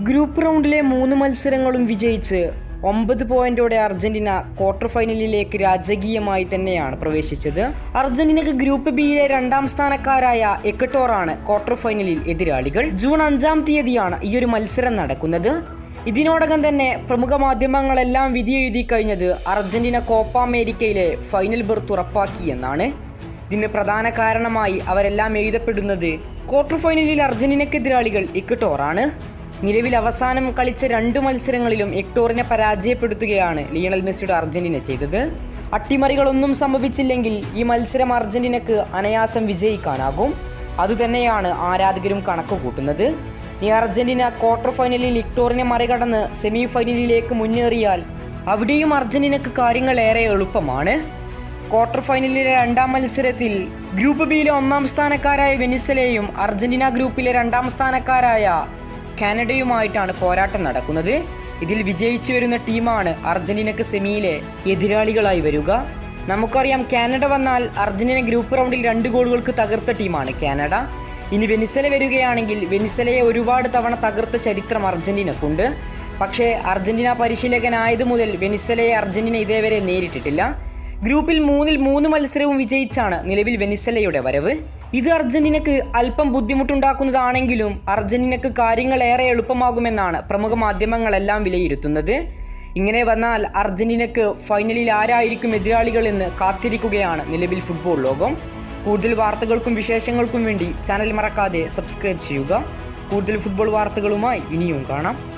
Group റൗണ്ടിലെ മൂന്ന് മത്സരങ്ങളും വിജയിച്ച് ഒമ്പത് പോയിന്റോടെ അർജന്റീന ക്വാർട്ടർ ഫൈനലിലേക്ക് രാജകീയമായി തന്നെയാണ് പ്രവേശിച്ചത്. അർജന്റീനക്ക് ഗ്രൂപ്പ് ബിയിലെ രണ്ടാം സ്ഥാനക്കാരായ എക്കട്ടോറാണ് ക്വാർട്ടർ ഫൈനലിൽ എതിരാളികൾ. ജൂൺ അഞ്ചാം തീയതിയാണ് ഈ ഒരു മത്സരം നടക്കുന്നത്. ഇതിനോടകം തന്നെ പ്രമുഖ മാധ്യമങ്ങളെല്ലാം വിധിയെഴുതി കഴിഞ്ഞത് അർജന്റീന കോപ്പ അമേരിക്കയിലെ ഫൈനൽ ബെർത്ത് ഉറപ്പാക്കി എന്നാണ്. ഇതിന് പ്രധാന കാരണമായി അവരെല്ലാം എഴുതപ്പെടുന്നത് ക്വാർട്ടർ ഫൈനലിൽ അർജന്റീനക്കെതിരാളികൾ ഇക്വട്ടോറാണ് നിലവിൽ അവസാനം കളിച്ച രണ്ട് മത്സരങ്ങളിലും എക്ടോറിനെ പരാജയപ്പെടുത്തുകയാണ് ലിയണൽ മെസ്സിയുടെ അർജന്റീന ചെയ്തത്. അട്ടിമറികളൊന്നും സംഭവിച്ചില്ലെങ്കിൽ ഈ മത്സരം അർജന്റീനക്ക് അനയാസം വിജയിക്കാനാകും. അതുതന്നെയാണ് ആരാധകരും കണക്ക് കൂട്ടുന്നത്. ഈ അർജന്റീന ക്വാർട്ടർ ഫൈനലിൽ ഇക്ടോറിനെ മറികടന്ന് സെമി ഫൈനലിലേക്ക് മുന്നേറിയാൽ അവിടെയും അർജന്റീനക്ക് കാര്യങ്ങൾ ഏറെ എളുപ്പമാണ്. ക്വാർട്ടർ ഫൈനലിലെ രണ്ടാം മത്സരത്തിൽ ഗ്രൂപ്പ് ബിയിലെ ഒന്നാം സ്ഥാനക്കാരായ വെനിസലയും അർജന്റീന ഗ്രൂപ്പിലെ രണ്ടാം സ്ഥാനക്കാരായ കാനഡയുമായിട്ടാണ് പോരാട്ടം നടക്കുന്നത്. ഇതിൽ വിജയിച്ചു വരുന്ന ടീമാണ് അർജന്റീനക്ക് സെമിയിലെ എതിരാളികളായി വരിക. നമുക്കറിയാം കാനഡ വന്നാൽ അർജന്റീന ഗ്രൂപ്പ് റൗണ്ടിൽ രണ്ട് ഗോളുകൾക്ക് തകർത്ത ടീമാണ് കാനഡ. ഇനി വെനിസല വരികയാണെങ്കിൽ വെനിസലയെ ഒരുപാട് തവണ തകർത്ത ചരിത്രം അർജന്റീനക്കുണ്ട്. പക്ഷേ അർജന്റീന പരിശീലകനായത് മുതൽ വെനിസലയെ അർജന്റീന ഇതേവരെ നേരിട്ടിട്ടില്ല. ഗ്രൂപ്പിൽ മൂന്നിൽ മൂന്ന് മത്സരവും വിജയിച്ചാണ് നിലവിൽ വെനിസലയുടെ വരവ്. ഇത് അർജന്റീനക്ക് അല്പം ബുദ്ധിമുട്ടുണ്ടാക്കുന്നതാണെങ്കിലും അർജന്റീനക്ക് കാര്യങ്ങൾ ഏറെ എളുപ്പമാകുമെന്നാണ് പ്രമുഖ മാധ്യമങ്ങളെല്ലാം വിലയിരുത്തുന്നത്. ഇങ്ങനെ വന്നാൽ അർജന്റീനക്ക് ഫൈനലിൽ ആരായിരിക്കും എതിരാളികൾ എന്ന് കാത്തിരിക്കുകയാണ് നിലവിൽ ഫുട്ബോൾ ലോകം. കൂടുതൽ വാർത്തകൾക്കും വിശേഷങ്ങൾക്കും വേണ്ടി ചാനൽ മറക്കാതെ സബ്സ്ക്രൈബ് ചെയ്യുക. കൂടുതൽ ഫുട്ബോൾ വാർത്തകളുമായി ഇനിയും കാണാം.